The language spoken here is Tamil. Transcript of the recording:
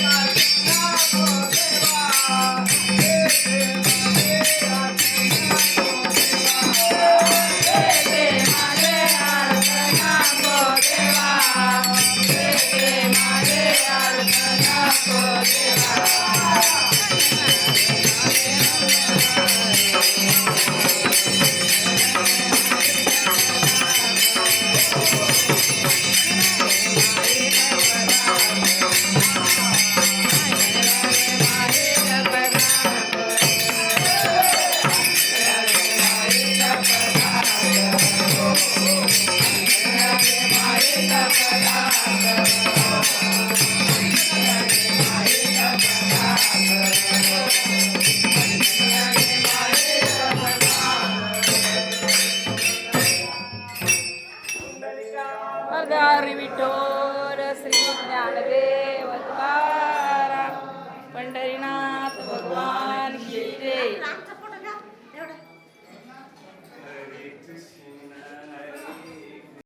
Thank you. विठोर श्री ज्ञानदेव पंढरीनाथ भगवान